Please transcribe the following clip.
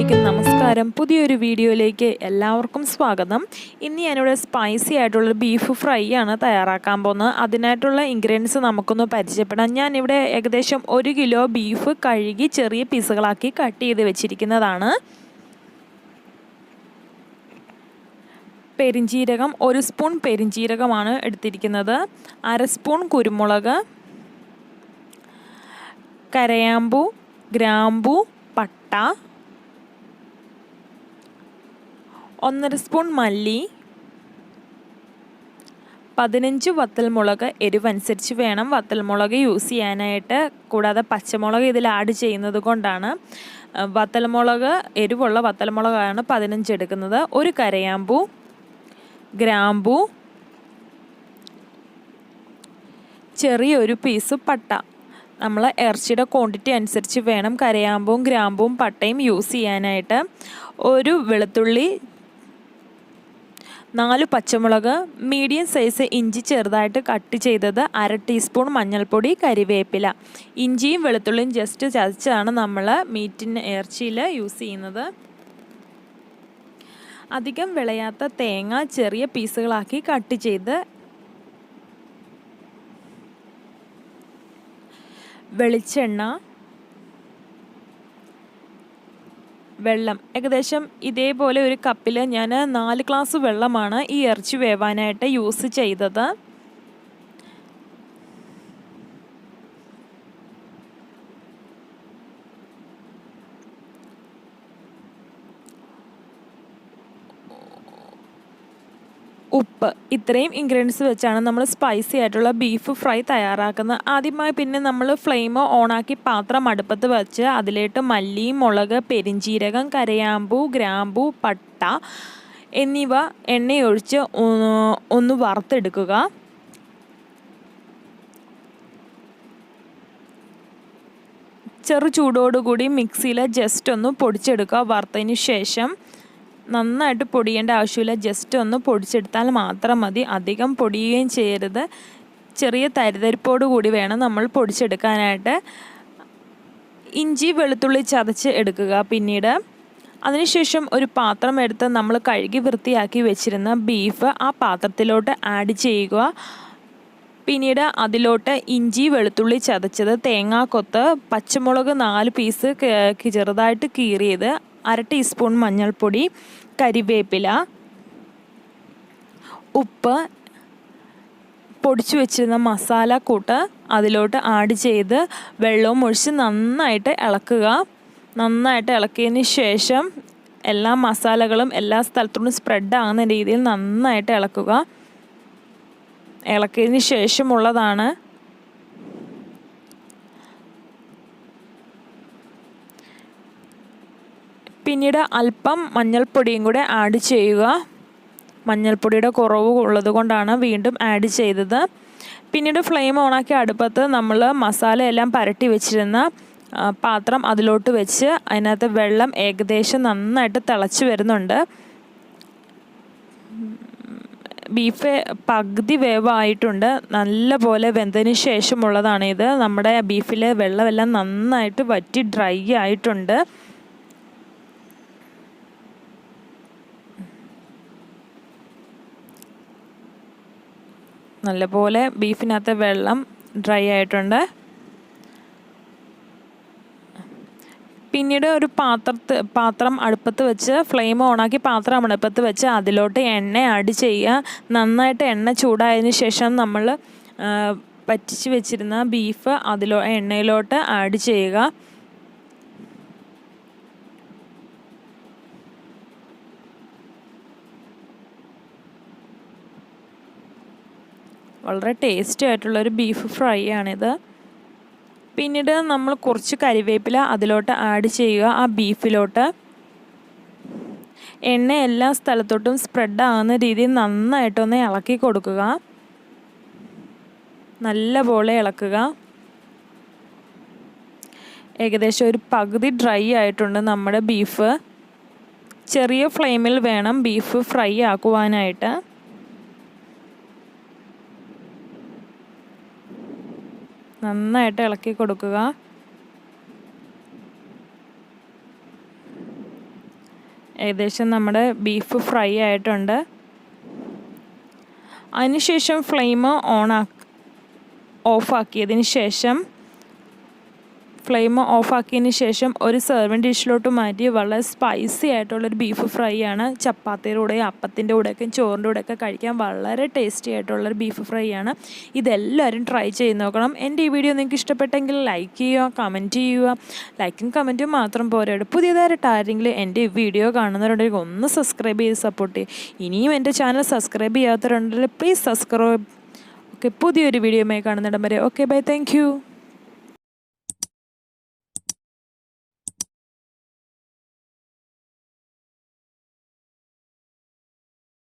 അലൈക്കും നമസ്കാരം. പുതിയൊരു വീഡിയോയിലേക്ക് എല്ലാവർക്കും സ്വാഗതം. ഇന്ന് ഞാനിവിടെ സ്പൈസി ആയിട്ടുള്ള ബീഫ് ഫ്രൈ ആണ് തയ്യാറാക്കാൻ പോകുന്നത്. അതിനായിട്ടുള്ള ഇൻഗ്രീഡിയൻസ് നമുക്കൊന്ന് പരിചയപ്പെടാം. ഞാനിവിടെ ഏകദേശം ഒരു കിലോ ബീഫ് കഴുകി ചെറിയ പീസുകളാക്കി കട്ട് ചെയ്ത് വെച്ചിരിക്കുന്നതാണ്. പെരിഞ്ചീരകം ഒരു സ്പൂൺ പെരിഞ്ചീരകമാണ് എടുത്തിരിക്കുന്നത്. അര സ്പൂൺ കുരുമുളക്. കരയാമ്പൂ ഗ്രാമ്പൂ പട്ട ഒന്നര സ്പൂൺ മല്ലി പതിനഞ്ച് വത്തൽമുളക് എരിവനുസരിച്ച് വേണം വത്തൽമുളക് യൂസ് ചെയ്യാനായിട്ട്. കൂടാതെ പച്ചമുളക് ഇതിൽ ആഡ് ചെയ്യുന്നത് കൊണ്ടാണ്. വത്തൽമുളക് എരിവുള്ള വത്തൽമുളകാണ് പതിനഞ്ച് എടുക്കുന്നത്. ഒരു കരയാമ്പൂ ഗ്രാമ്പൂ ചെറിയൊരു പീസ് പട്ട. നമ്മൾ ഇറച്ചിയുടെ ക്വാണ്ടിറ്റി അനുസരിച്ച് വേണം കരയാമ്പും ഗ്രാമ്പും പട്ടയും യൂസ് ചെയ്യാനായിട്ട്. ഒരു വെളുത്തുള്ളി നാല് പച്ചമുളക് മീഡിയം സൈസ് ഇഞ്ചി ചെറുതായിട്ട് കട്ട് ചെയ്തത് അര ടീസ്പൂൺ മഞ്ഞൾപ്പൊടി കരിവേപ്പില. ഇഞ്ചിയും വെളുത്തുള്ളിയും ജസ്റ്റ് ചതച്ചാണ് നമ്മൾ മീറ്റിന് ഇറച്ചിയിൽ യൂസ് ചെയ്യുന്നത്. അധികം വിളയാത്ത തേങ്ങ ചെറിയ പീസുകളാക്കി കട്ട് ചെയ്ത് വെളിച്ചെണ്ണ വെള്ളം. ഏകദേശം ഇതേപോലെ ഒരു കപ്പിൽ ഞാൻ നാല് ഗ്ലാസ് വെള്ളമാണ് ഈ ഇറച്ചി വേവാനായിട്ട് യൂസ് ചെയ്തത്. ഉപ്പ് ഇത്രയും ഇൻഗ്രീഡിയൻസ് വെച്ചാണ് നമ്മൾ സ്പൈസി ആയിട്ടുള്ള ബീഫ് ഫ്രൈ തയ്യാറാക്കുന്നത്. ആദ്യമായി പിന്നെ നമ്മൾ ഫ്ലെയിം ഓണാക്കി പാത്രം അടുപ്പത്ത് വെച്ച് അതിലേട്ട് മല്ലി മുളക് പെരിഞ്ചീരകം കരയാമ്പൂ ഗ്രാമ്പൂ പട്ട എന്നിവ എണ്ണയൊഴിച്ച് ഒന്ന് വറുത്തെടുക്കുക. ചെറു ചൂടോടുകൂടി മിക്സിയിൽ ജസ്റ്റ് ഒന്ന് പൊടിച്ചെടുക്കുക വറുത്തതിന് ശേഷം. നന്നായിട്ട് പൊടിയേണ്ട ആവശ്യമില്ല. ജസ്റ്റ് ഒന്ന് പൊടിച്ചെടുത്താൽ മാത്രം മതി. അധികം പൊടിയുകയും ചെയ്യരുത്. ചെറിയ തരിതരിപ്പോട് കൂടി വേണം നമ്മൾ പൊടിച്ചെടുക്കാനായിട്ട്. ഇഞ്ചി വെളുത്തുള്ളി ചതച്ച് എടുക്കുക പിന്നീട്. അതിനുശേഷം ഒരു പാത്രം എടുത്ത് നമ്മൾ കഴുകി വൃത്തിയാക്കി വെച്ചിരുന്ന ബീഫ് ആ പാത്രത്തിലോട്ട് ആഡ് ചെയ്യുക. പിന്നീട് അതിലോട്ട് ഇഞ്ചി വെളുത്തുള്ളി ചതച്ചത് തേങ്ങാക്കൊത്ത് പച്ചമുളക് നാല് പീസ് ചെറുതായിട്ട് കീറിയത് അര ടീസ്പൂൺ മഞ്ഞൾപ്പൊടി കരിവേപ്പില ഉപ്പ് പൊടിച്ചു വെച്ചിരുന്ന മസാല കൂട്ട് അതിലോട്ട് ആഡ് ചെയ്ത് വെള്ളവും ഒഴിച്ച് നന്നായിട്ട് ഇളക്കുക. നന്നായിട്ട് ഇളക്കിയതിന് ശേഷം എല്ലാ മസാലകളും എല്ലാ സ്ഥലത്തോടും സ്പ്രെഡ് ആകുന്ന രീതിയിൽ നന്നായിട്ട് ഇളക്കുക. ഇളക്കിയതിന് ശേഷമുള്ളതാണ് പിന്നീട് അല്പം മഞ്ഞൾപ്പൊടിയും കൂടെ ആഡ് ചെയ്യുക. മഞ്ഞൾപ്പൊടിയുടെ കുറവ് ഉള്ളത് കൊണ്ടാണ് വീണ്ടും ആഡ് ചെയ്തത്. പിന്നീട് ഫ്ലെയിം ഓണാക്കി അടുപ്പത്ത് നമ്മൾ മസാല എല്ലാം പരട്ടി വെച്ചിരുന്ന പാത്രം അതിലോട്ട് വെച്ച് അതിനകത്ത് വെള്ളം ഏകദേശം നന്നായിട്ട് തിളച്ച് വരുന്നുണ്ട്. ബീഫ് പകുതി വേവായിട്ടുണ്ട്. നല്ല പോലെ വെന്തതിന് ശേഷമുള്ളതാണ് ഇത് നമ്മുടെ ബീഫിലെ വെള്ളമെല്ലാം നന്നായിട്ട് വറ്റി ഡ്രൈ ആയിട്ടുണ്ട്. നല്ലപോലെ ബീഫിനകത്തെ വെള്ളം ഡ്രൈ ആയിട്ടുണ്ട്. പിന്നീട് ഒരു പാത്രത്ത് പാത്രം അടുപ്പത്ത് വെച്ച് ഫ്ലെയിം ഓണാക്കി പാത്രം അടുപ്പത്ത് വെച്ച് അതിലോട്ട് എണ്ണ ആഡ് ചെയ്യുക. നന്നായിട്ട് എണ്ണ ചൂടായതിന് ശേഷം നമ്മൾ പറ്റിച്ച് വെച്ചിരുന്ന ബീഫ് അതിലോ എണ്ണയിലോട്ട് ആഡ് ചെയ്യുക. വളരെ ടേസ്റ്റി ആയിട്ടുള്ളൊരു ബീഫ് ഫ്രൈ ആണിത്. പിന്നീട് നമ്മൾ കുറച്ച് കരിവേപ്പില അതിലോട്ട് ആഡ് ചെയ്യുക ആ ബീഫിലോട്ട് എണ്ണ എല്ലാ സ്ഥലത്തോട്ടും സ്പ്രെഡ് ആകുന്ന രീതിയിൽ നന്നായിട്ടൊന്ന് ഇളക്കി കൊടുക്കുക. നല്ല പോലെ ഇളക്കുക. ഏകദേശം ഒരു പകുതി ഡ്രൈ ആയിട്ടുണ്ട് നമ്മുടെ ബീഫ് ചെറിയ ഫ്ലെയിമിൽ വേണം ബീഫ് ഫ്രൈ ആക്കുവാനായിട്ട്. നന്നായിട്ട് ഇളക്കി കൊടുക്കുക. ഏകദേശം നമ്മുടെ ബീഫ് ഫ്രൈ ആയിട്ടുണ്ട്. അതിനുശേഷം ഫ്ലെയിം ഓൺ ഓഫാക്കിയതിന് ശേഷം ഫ്ലെയിം ഓഫാക്കിയതിന് ശേഷം ഒരു സെർവിങ് ഡിഷിലോട്ട് മാറ്റി വളരെ സ്പൈസി ആയിട്ടുള്ളൊരു ബീഫ് ഫ്രൈ ആണ്. ചപ്പാത്തിയുടെ അപ്പത്തിന്റെ കൂടെയൊക്കെ ചോറിന്റെ കൂടെയൊക്കെ കഴിക്കാൻ വളരെ ടേസ്റ്റി ആയിട്ടുള്ളൊരു ബീഫ് ഫ്രൈ ആണ്. ഇതെല്ലാവരും ട്രൈ ചെയ്ത് നോക്കണം. എന്റെ ഈ വീഡിയോ നിങ്ങൾക്ക് ഇഷ്ടപ്പെട്ടെങ്കിൽ ലൈക്ക് ചെയ്യുക കമന്റ് ചെയ്യുക. ലൈക്കും കമന്റും മാത്രം പോരാ. പുതിയതായിട്ട് ആരെങ്കിലും എന്റെ വീഡിയോ കാണുന്നവരുണ്ടെങ്കിൽ ഒന്ന് സബ്സ്ക്രൈബ് ചെയ്ത് സപ്പോർട്ട് ചെയ്യുക. ഇനിയും എന്റെ ചാനൽ സബ്സ്ക്രൈബ് ചെയ്യാത്തവരുണ്ടെങ്കിൽ പ്ലീസ് സബ്സ്ക്രൈബ് ഓക്കെ പുതിയൊരു വീഡിയോയുമായി കാണുന്നിടം വരെ. Okay bye thank